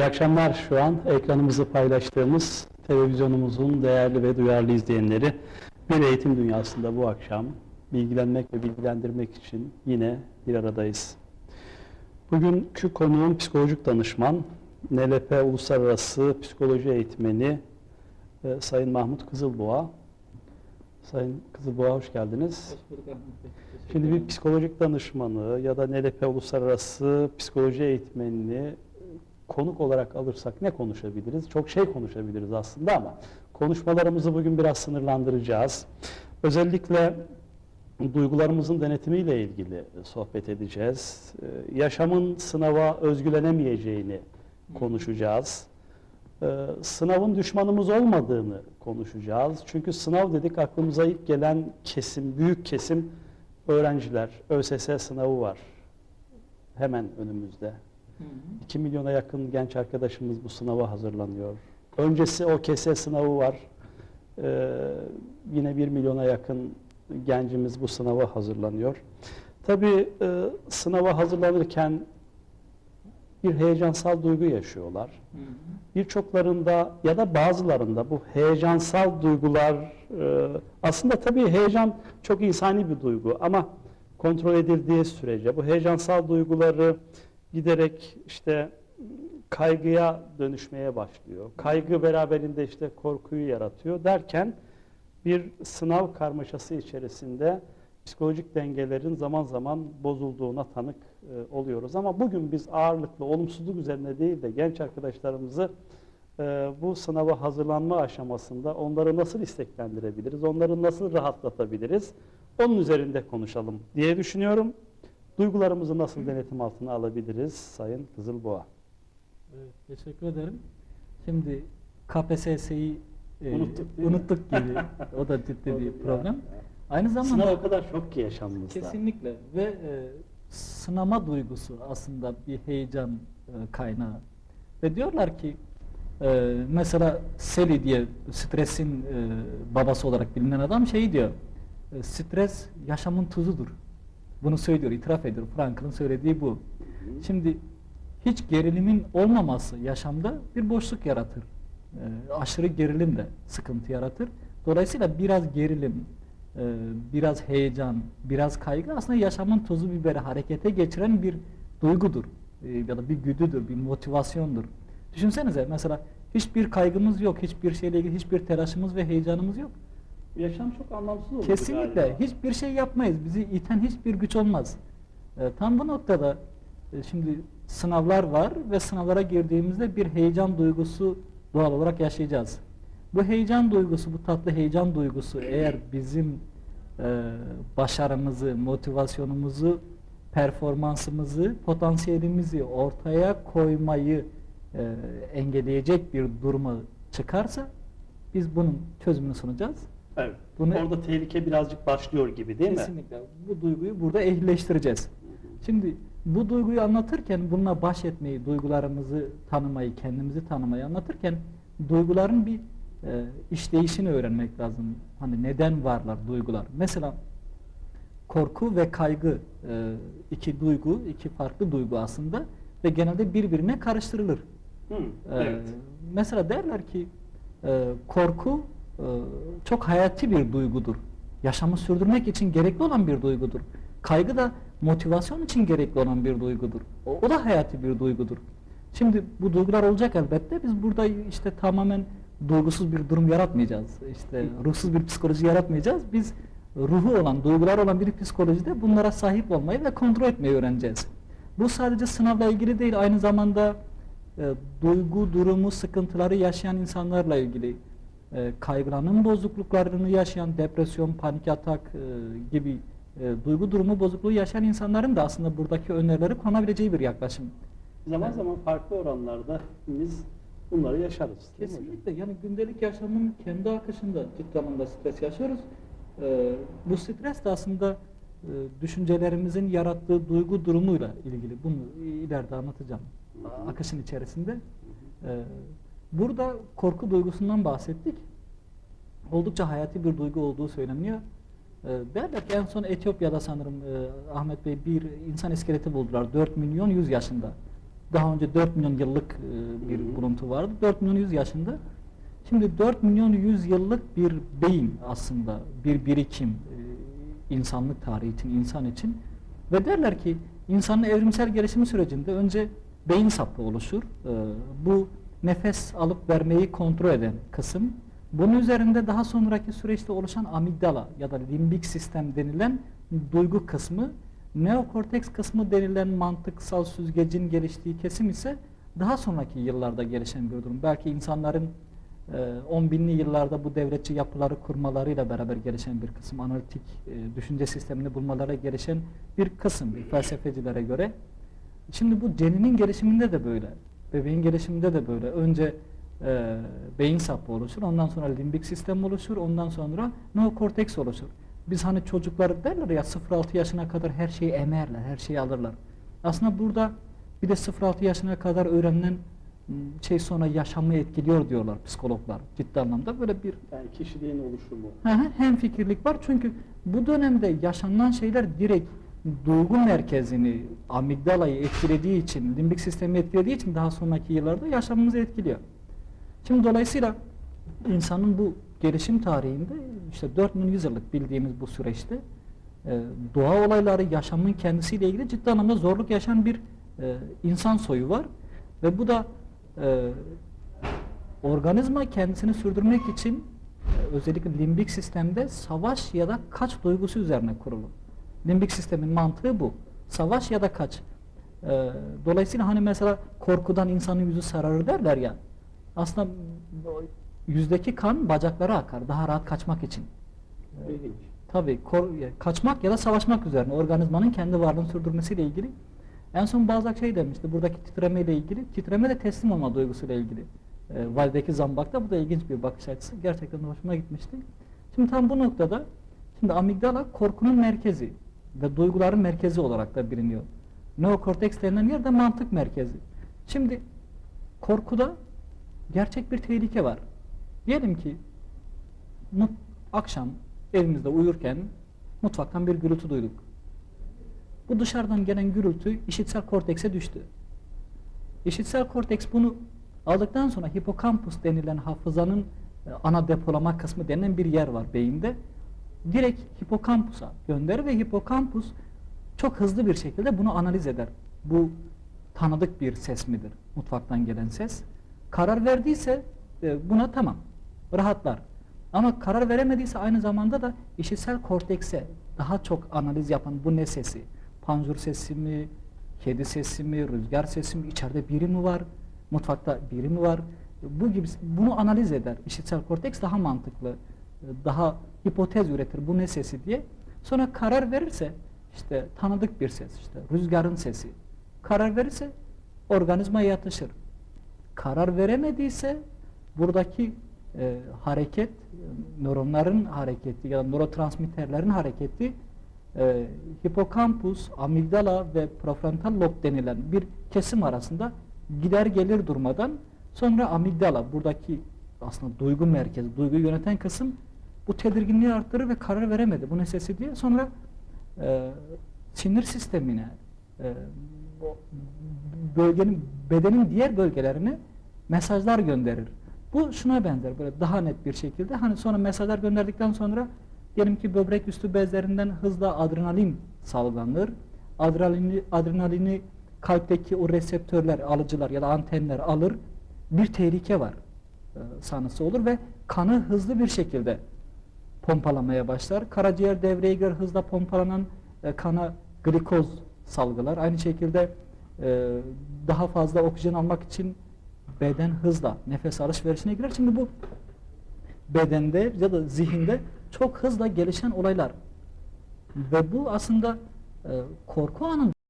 İyi akşamlar şu an ekranımızı paylaştığımız televizyonumuzun değerli ve duyarlı izleyenleri bir eğitim dünyasında bu akşam bilgilenmek ve bilgilendirmek için yine bir aradayız. Bugünkü konuğum psikolojik danışman, NLP Uluslararası Psikoloji Eğitmeni e, Sayın Mahmut Kızılboğa. Sayın Kızılboğa hoş geldiniz. Şimdi bir psikolojik danışmanı ya da NLP Uluslararası Psikoloji Eğitmenini konuk olarak alırsak ne konuşabiliriz? Çok şey konuşabiliriz aslında ama konuşmalarımızı bugün biraz sınırlandıracağız. Özellikle duygularımızın denetimiyle ilgili sohbet edeceğiz. Ee, Yaşamın sınava özgülenemeyeceğini konuşacağız. Ee, Sınavın düşmanımız olmadığını konuşacağız. Çünkü sınav dedik aklımıza ilk gelen kesim, büyük kesim öğrenciler. ÖSS sınavı var hemen önümüzde. 2 milyona yakın genç arkadaşımız bu sınava hazırlanıyor. Öncesi OKS sınavı var. Ee, yine 1 milyona yakın gencimiz bu sınava hazırlanıyor. Tabii e, sınava hazırlanırken bir heyecansal duygu yaşıyorlar. Birçoklarında ya da bazılarında bu heyecansal duygular e, aslında tabii heyecan çok insani bir duygu ama kontrol edildiği sürece bu heyecansal duyguları giderek işte kaygıya dönüşmeye başlıyor. Kaygı beraberinde işte korkuyu yaratıyor derken bir sınav karmaşası içerisinde psikolojik dengelerin zaman zaman bozulduğuna tanık e, oluyoruz. Ama bugün biz ağırlıklı olumsuzluk üzerine değil de genç arkadaşlarımızı e, bu sınava hazırlanma aşamasında onları nasıl isteklendirebiliriz, onları nasıl rahatlatabiliriz, onun üzerinde konuşalım diye düşünüyorum. Duygularımızı nasıl denetim altına alabiliriz Sayın Kızılboğa? Evet, teşekkür ederim. Şimdi KPSS'yi e, Unuttuk unuttuk gibi. O da ciddi bir problem. Aynı Sınav zamanda o kadar çok ki yaşamımızda. kesinlikle ve e, sınama duygusu aslında bir heyecan e, kaynağı. Ve diyorlar ki e, mesela Sally diye stresin e, babası olarak bilinen adam şey diyor. e, stres yaşamın tuzudur. Bunu söylüyor, itiraf ediyor. Frankl'ın söylediği bu. Şimdi hiç gerilimin olmaması yaşamda bir boşluk yaratır. Ee, aşırı gerilim de sıkıntı yaratır. Dolayısıyla biraz gerilim, e, biraz heyecan, biraz kaygı aslında yaşamın tozu biberi harekete geçiren bir duygudur. E, ya da bir güdüdür, bir motivasyondur. Düşünsenize mesela hiçbir kaygımız yok, hiçbir şeyle ilgili hiçbir telaşımız ve heyecanımız yok. Yaşam çok anlamsız oldu Kesinlikle galiba. hiçbir şey yapmayız. Bizi iten hiçbir güç olmaz. E, tam bu noktada e, şimdi sınavlar var ve sınavlara girdiğimizde bir heyecan duygusu doğal olarak yaşayacağız. Bu heyecan duygusu, bu tatlı heyecan duygusu eğer bizim e, başarımızı, motivasyonumuzu, performansımızı, potansiyelimizi ortaya koymayı e, engelleyecek bir duruma çıkarsa biz bunun çözümünü sunacağız. Evet. Bunu- Orada tehlike birazcık başlıyor gibi değil mi? Kesinlikle. Bu duyguyu burada ehlileştireceğiz. Şimdi bu duyguyu anlatırken bununla baş etmeyi, duygularımızı tanımayı, kendimizi tanımayı anlatırken duyguların bir e, işleyişini öğrenmek lazım. Hani neden varlar duygular? Mesela korku ve kaygı e, iki duygu, iki farklı duygu aslında ve genelde birbirine karıştırılır. Hı, Ee, evet. Mesela derler ki e, korku e, çok hayati bir duygudur. Yaşamı sürdürmek için gerekli olan bir duygudur. Kaygı da motivasyon için gerekli olan bir duygudur. O, o da hayati bir duygudur. Şimdi bu duygular olacak elbette. Biz burada işte tamamen duygusuz bir durum yaratmayacağız. İşte ruhsuz bir psikoloji yaratmayacağız. Biz ruhu olan, duygular olan bir psikolojide bunlara sahip olmayı ve kontrol etmeyi öğreneceğiz. Bu sadece sınavla ilgili değil, aynı zamanda e, duygu durumu sıkıntıları yaşayan insanlarla ilgili e, kaygılanım bozukluklarını yaşayan depresyon, panik atak e, gibi e, duygu durumu bozukluğu yaşayan insanların da aslında buradaki önerileri kullanabileceği bir yaklaşım. Zaman zaman farklı oranlarda biz bunları yaşarız. Kesinlikle yani gündelik yaşamın kendi akışında ciddi anlamda stres yaşıyoruz. Ee, bu stres de aslında e, düşüncelerimizin yarattığı duygu durumuyla ilgili. Bunu ileride anlatacağım akışın içerisinde. Ee, burada korku duygusundan bahsettik. Oldukça hayati bir duygu olduğu söyleniyor. Ee, derler ki en son Etiyopya'da sanırım e, Ahmet Bey bir insan iskeleti buldular. 4 milyon 100 yaşında. daha önce 4 milyon yıllık e, bir buluntu vardı. 4 milyon 100 yaşında. Şimdi 4 milyon 100 yıllık bir beyin aslında bir birikim e, insanlık tarihi için, insan için. Ve derler ki insanın evrimsel gelişimi sürecinde önce beyin sapı oluşur. E, bu nefes alıp vermeyi kontrol eden kısım. Bunun üzerinde daha sonraki süreçte oluşan amigdala ya da limbik sistem denilen duygu kısmı, neokorteks kısmı denilen mantıksal süzgecin geliştiği kesim ise daha sonraki yıllarda gelişen bir durum. Belki insanların e, 10 binli yıllarda bu devletçi yapıları kurmalarıyla beraber gelişen bir kısım, analitik e, düşünce sistemini bulmalarıyla gelişen bir kısım felsefecilere göre. Şimdi bu ceninin gelişiminde de böyle, bebeğin gelişiminde de böyle. Önce e, beyin sapı oluşur, ondan sonra limbik sistem oluşur, ondan sonra neokorteks oluşur. Biz hani çocuklar derler ya 0-6 yaşına kadar her şeyi emerler, her şeyi alırlar. Aslında burada bir de 0-6 yaşına kadar öğrenilen m, şey sonra yaşamı etkiliyor diyorlar psikologlar ciddi anlamda. Böyle bir Yani kişiliğin oluşumu. hem fikirlik var çünkü bu dönemde yaşanılan şeyler direkt duygu merkezini, amigdalayı etkilediği için, limbik sistemi etkilediği için daha sonraki yıllarda yaşamımızı etkiliyor. Şimdi dolayısıyla insanın bu gelişim tarihinde işte 4100 yıllık bildiğimiz bu süreçte e, doğa olayları yaşamın kendisiyle ilgili ciddi anlamda zorluk yaşayan bir e, insan soyu var ve bu da e, organizma kendisini sürdürmek için özellikle limbik sistemde savaş ya da kaç duygusu üzerine kurulu. Limbik sistemin mantığı bu. Savaş ya da kaç. E, dolayısıyla hani mesela korkudan insanın yüzü sararır derler ya. Aslında yüzdeki kan bacaklara akar daha rahat kaçmak için. E, İlginç. Tabii kaçmak ya da savaşmak üzerine organizmanın kendi varlığını sürdürmesiyle ilgili. En son Balzac şey demişti buradaki titreme ile ilgili. Titreme de teslim olma duygusuyla ilgili. E, Valideki Zambak'ta bu da ilginç bir bakış açısı. Gerçekten hoşuma gitmişti. Şimdi tam bu noktada şimdi amigdala korkunun merkezi ve duyguların merkezi olarak da biliniyor. Neokorteks denilen yer de mantık merkezi. Şimdi korkuda gerçek bir tehlike var. Diyelim ki mut, akşam evimizde uyurken mutfaktan bir gürültü duyduk. Bu dışarıdan gelen gürültü işitsel kortekse düştü. İşitsel korteks bunu aldıktan sonra hipokampus denilen hafızanın e, ana depolama kısmı denilen bir yer var beyinde. Direkt hipokampusa gönderir ve hipokampus çok hızlı bir şekilde bunu analiz eder. Bu tanıdık bir ses midir? Mutfaktan gelen ses. Karar verdiyse e, buna tamam. Rahatlar. Ama karar veremediyse aynı zamanda da işitsel kortekse daha çok analiz yapan bu ne sesi? Panjur sesi mi? Kedi sesi mi? Rüzgar sesi mi? İçeride biri mi var? Mutfakta biri mi var? Bu gibi bunu analiz eder. İşitsel korteks daha mantıklı, daha hipotez üretir. Bu ne sesi diye. Sonra karar verirse işte tanıdık bir ses, işte rüzgarın sesi. Karar verirse organizma yatışır. Karar veremediyse buradaki e, hareket, nöronların hareketi ya da nörotransmitterlerin hareketi e, hipokampus, amigdala ve prefrontal lob denilen bir kesim arasında gider gelir durmadan sonra amigdala buradaki aslında duygu merkezi, duyguyu yöneten kısım bu tedirginliği arttırır ve karar veremedi bu ne sesi diye sonra e, sinir sistemine e, bölgenin bedenin diğer bölgelerine mesajlar gönderir. Bu şuna benzer böyle daha net bir şekilde hani sonra mesajlar gönderdikten sonra diyelim ki böbrek üstü bezlerinden hızla adrenalin salgılanır. Adrenalini, adrenalini kalpteki o reseptörler, alıcılar ya da antenler alır. Bir tehlike var e, sanısı olur ve kanı hızlı bir şekilde pompalamaya başlar. Karaciğer devreye girer hızla pompalanan e, kana glikoz salgılar. Aynı şekilde e, daha fazla oksijen almak için beden hızla nefes alışverişine girer. Şimdi bu bedende ya da zihinde çok hızla gelişen olaylar. Ve bu aslında e, korku anında